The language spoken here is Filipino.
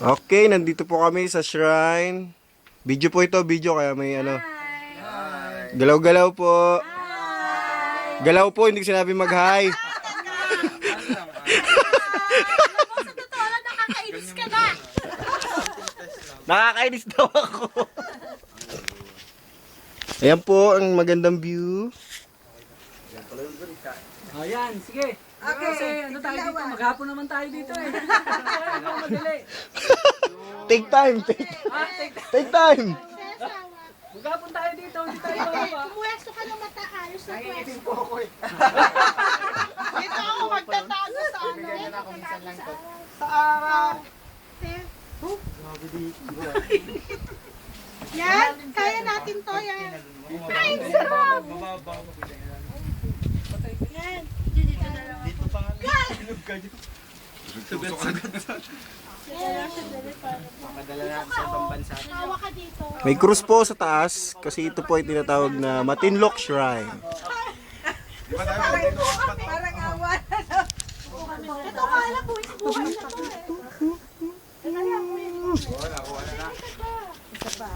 Okay, nandito po kami sa shrine. Video po ito, video kaya may ano. Galaw-galaw po. Galaw po, hindi sinabi mag-hi. Nakakainis ka na. Nakakainis daw ako. Ayan po ang magandang view. Ayan, sige. Okay. Ano tayo dito, maghapon naman tayo dito eh. Madali. Take time, take, Ah, take take time. Maghapon tayo dito, hindi tayo. Pumuwesto ka na mataayos na pwesto. Dito ako magtatago sa ano. Bigyan na ako minsan lang to. Sa araw. Yan, kaya natin to yan. Ay, sarap! Yan, dito na lang. Dito pa nga. Makadala natin sa ibang bansa. May krus po sa taas kasi ito po ay tinatawag na Matinlock Shrine. Parang awan. Ito pala po, buhay na to eh. Wala, wala na. Isa pa.